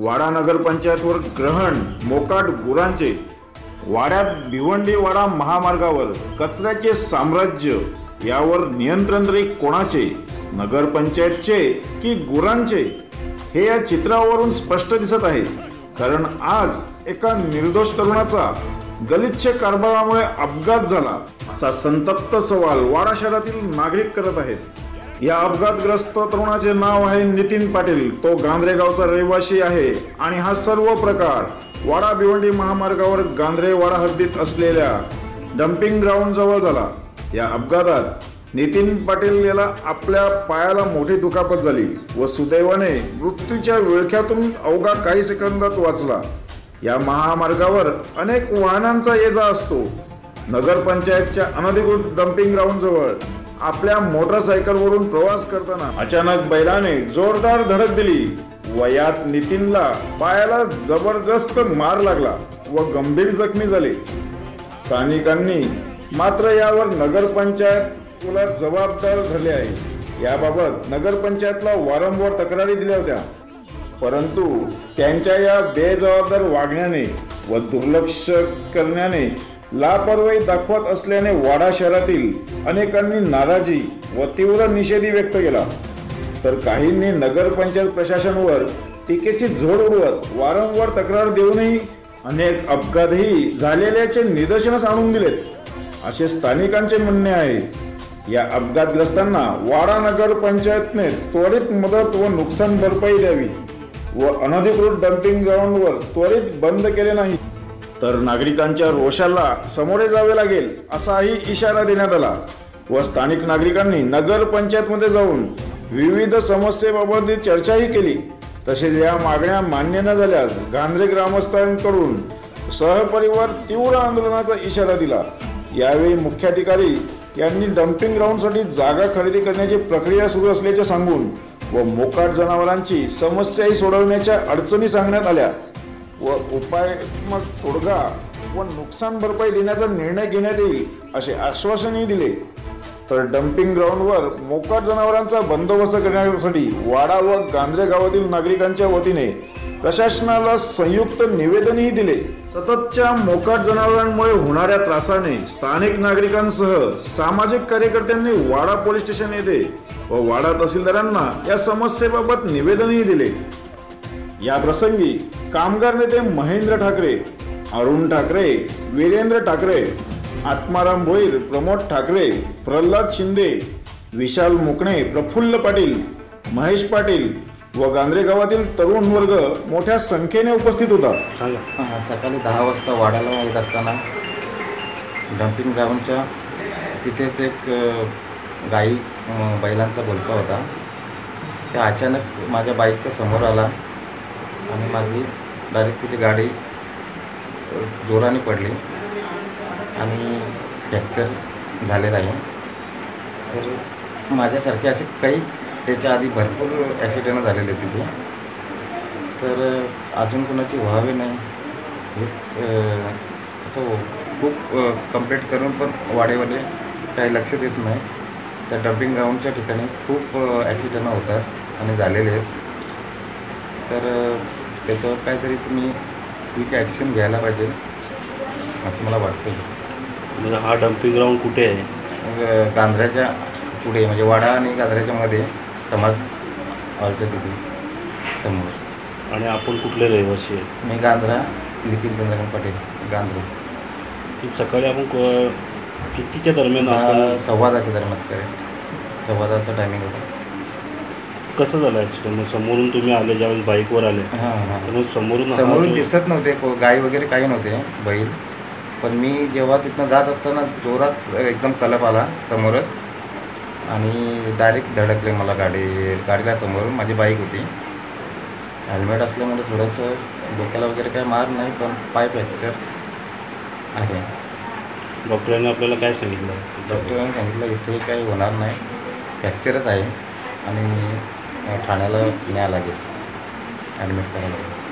वाडा नगरपंचायतवर ग्रहण मोकाट गुरांचे वाड्यात भिवंडी वाडा महामार्गावर कचऱ्याचे साम्राज्य यावर नियंत्रण तरी कोणाचे? नगरपंचायतचे की गुरांचे? हे या चित्रावरून स्पष्ट दिसत आहे. कारण आज एका निर्दोष तरुणाचा गलिच्छ कारभारामुळे अपघात झाला. असा संतप्त सवाल वाडा शहरातील नागरिक करत आहेत. या अपघातग्रस्त तरुणाचे नाव आहे नितीन पाटील. तो गांधरेगावचा रहिवासी आहे आणि हा सर्व प्रकार वाडा भिवंडी महामार्गावर गांधरे वाडा हद्दीत असलेल्या डम्पिंग ग्राउंड जवळ झाला. या अपघातात नितीन पाटील याला आपल्या पायाला मोठी दुखापत झाली व सुदैवाने मृत्यूच्या विळख्यातून अवघा काही सेकंदात वाचला. या महामार्गावर अनेक वाहनांचा ये जा असतो. नगरपंचायतच्या अनधिकृत डम्पिंग ग्राउंड जवळ आपल्या मोटरसायकलवरून प्रवास करताना अचानक बैलाने जोरदार धडक दिली. व यात नितीनला पायाला जबरदस्त मार लागला व गंभीर जखमी झाले. स्थानिकांनी मात्र यावर नगरपंचायत तुला जबाबदार झाले आहे. याबाबत नगरपंचायतला वारंवार तक्रारी दिल्या होत्या. परंतु त्यांच्या या बेजबाबदार वागण्याने व दुर्लक्ष करण्याने लापरवाही दाखवत असल्याने वाडा शहरातील अनेकांनी नाराजी व तीव्र निषेधी व्यक्त केला. तर काहींनी नगरपंचायत प्रशासनावर टीकेची झोड उडवत वारंवार तक्रार देऊनही अनेक अपघातही झालेल्याचे निदर्शनास आणून दिलेत. असे स्थानिकांचे म्हणणे आहे या अपघातग्रस्तांना वाडा नगर पंचायतने त्वरित मदत व नुकसान भरपाई द्यावी व अनधिकृत डम्पिंग ग्राउंडवर त्वरित बंद केले नाही. तर नागरिकांच्या रोषाला सामोरे जावे लागेल असाही इशारा देण्यात आला. व स्थानिक नागरिकांनी नगर पंचायतमध्ये जाऊन विविध समस्येबाबत चर्चाही केली. तसेच या मागण्या मान्य न झाल्यास गांधरे ग्रामस्थांकडून सहपरिवार तीव्र आंदोलनाचा इशारा दिला. यावेळी मुख्याधिकारी यांनी डम्पिंग ग्राउंडसाठी जागा खरेदी करण्याची प्रक्रिया सुरू असल्याचे सांगून व मोकाट जनावरांची समस्याही सोडवण्याच्या अडचणी सांगण्यात आल्या. व उपायात्मक तोडगा व नुकसान भरपाई देण्याचा निर्णय घेण्यात येईल असे आश्वासनही दिले. तर डम्पिंग ग्राउंडवर मोकाट जनावरांचा बंदोबस्त करण्यासाठी वाडा व गांधरे गावातील नागरिकांच्या वतीने प्रशासनाला संयुक्त निवेदनही दिले. सततच्या मोकाट जनावरांमुळे होणाऱ्या त्रासाने स्थानिक नागरिकांसह सामाजिक कार्यकर्त्यांनी वाडा पोलीस स्टेशन येथे व वाडा तहसीलदारांना या समस्येबाबत निवेदनही दिले. या प्रसंगी कामगार नेते महेंद्र ठाकरे अरुण ठाकरे वीरेंद्र ठाकरे आत्माराम भोईर प्रमोद ठाकरे प्रल्हाद शिंदे विशाल मुकणे प्रफुल्ल पाटील महेश पाटील व गांधरे गावातील तरुण वर्ग मोठ्या संख्येने उपस्थित होता. हां, सकाळी दहा वाजता वाड्याला येत असताना डम्पिंग ग्राउंडच्या तिथेच एक गाई बैलांचा बोलका होता. त्या अचानक माझ्या बाईकचा समोर आला. आणि माझी डायरेक्ट तिथे गाडी जोराने पडली आणि फ्रॅक्चर झालेलं आहे. तर माझ्यासारखे असे काही त्याच्या आधी भरपूर ॲक्सिडेंट झालेले तिथे. तर अजून कुणाची व्हावे नाही. हेच असं खूप कंप्लेंट करून पण वाडेवाले काही लक्ष देत नाही. त्या डम्पिंग ग्राउंडच्या ठिकाणी खूप ॲक्सिडेंट होतात आणि झालेले आहेत. तर त्याच्यावर काहीतरी तुम्ही क्विक ॲक्शन घ्यायला पाहिजे असं मला वाटतं म्हणजे हा डम्पिंग ग्राउंड कुठे आहे? गांधऱ्याच्या पुढे म्हणजे वाडा आणि गांधऱ्याच्या मध्ये समाज हॉलच्या तिथे समोर. आणि आपण कुठले रहिवासी आहे मी गांधरा नितीन चंद्रकांत पाटील गांधरे. की सकाळी आपण कितीच्या दरम्यान दहाच्या दरम्यान करेक्ट सव्वा दहाचा टायमिंग होता. कसं झालं ॲक्सिडेंट मग समोरून तुम्ही आले ज्यावेळेस बाईकवर आले. हां हां. तर मग समोरून हा समोरून जो- दिसत नव्हते को- गाय वगैरे काही नव्हते बैल. पण मी जेव्हा तिथनं जात असताना जोरात एकदम कलप आला समोरच. आणि डायरेक्ट धडकले मला गाडी गाडीला समोरून. माझी बाईक होती. हेल्मेट असल्यामुळे थोडंसं डोक्याला वगैरे काही मार नाही पण पाय फ्रॅक्चर आहे. डॉक्टरांनी आपल्याला काय सांगितलं? डॉक्टरांनी सांगितलं इथे काही होणार नाही. फ्रॅक्चरच आहे. आणि ठाण्याला न्याय लागेल ॲडमिट करायला लागेल